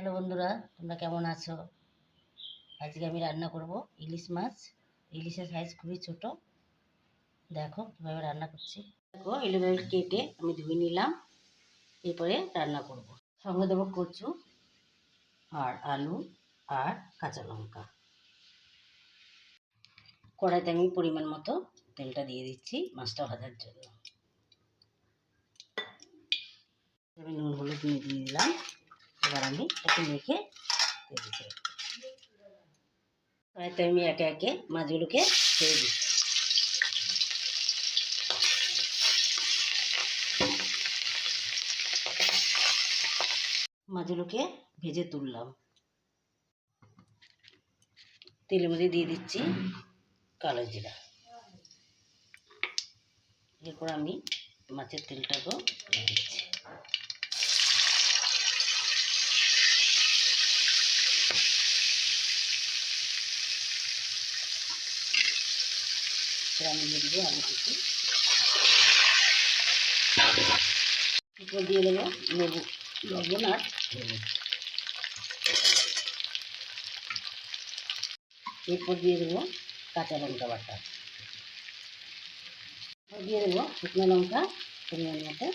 Hello বন্ধুরা, তোমরা কেমন আছো? আজকে আমি রান্না করব ইলিশ মাছ। ইলিশের সাইজ খুবই ছোট। দেখো কীভাবে রান্না করছি। দেখো এলোভেল কেটে আমি ধুয়ে নিলাম। এরপরে রান্না করব। সঙ্গে দেবো কচু আর আলু আর কাঁচা লঙ্কা। কড়াইতে আমি পরিমাণ মতো তেলটা দিয়ে দিচ্ছি মাছটা ভাজার জন্য। আমি নুন হলুদ দিয়ে দিলাম। আমি একটু মেখে কড়াইতে আমি একে একে মাছগুলোকে ছেড়ে দিচ্ছি। মাছগুলোকে ভেজে তুললাম। তেলের মধ্যে দিয়ে দিচ্ছি কালো জিরা। এরপর আমি মাছের তেলটাকেও দিচ্ছি। আমি দিয়ে দেবো আলু দিয়ে দেবো লেবু লবণ আর এরপর দিয়ে দেবো কাঁচা লঙ্কা বাটা দিয়ে দেবো শুকনো লঙ্কা পরিমাণ মতো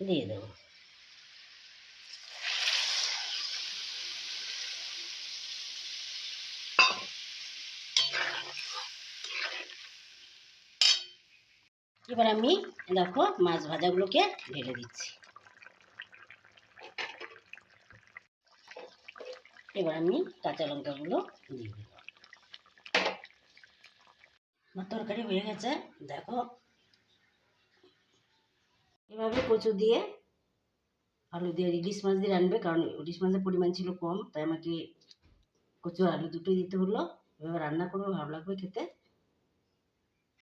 দিয়ে দেবো। এবার আমি দেখো মাছ ভাজাগুলোকে ঢেলে দিচ্ছি। এবার আমি কাঁচা লঙ্কাগুলো দিয়ে দেব। আমার তরকারি হয়ে গেছে, দেখো। এভাবে কচু দিয়ে আলু দিয়ে ইলিশ মাছ দিয়ে রানবে, কারণ ইলিশ মাছের পরিমাণ ছিল কম, তাই আমাকে কচু আলু দুটোই দিতে হলো। এভাবে রান্না করবে ভালো লাগবে খেতে।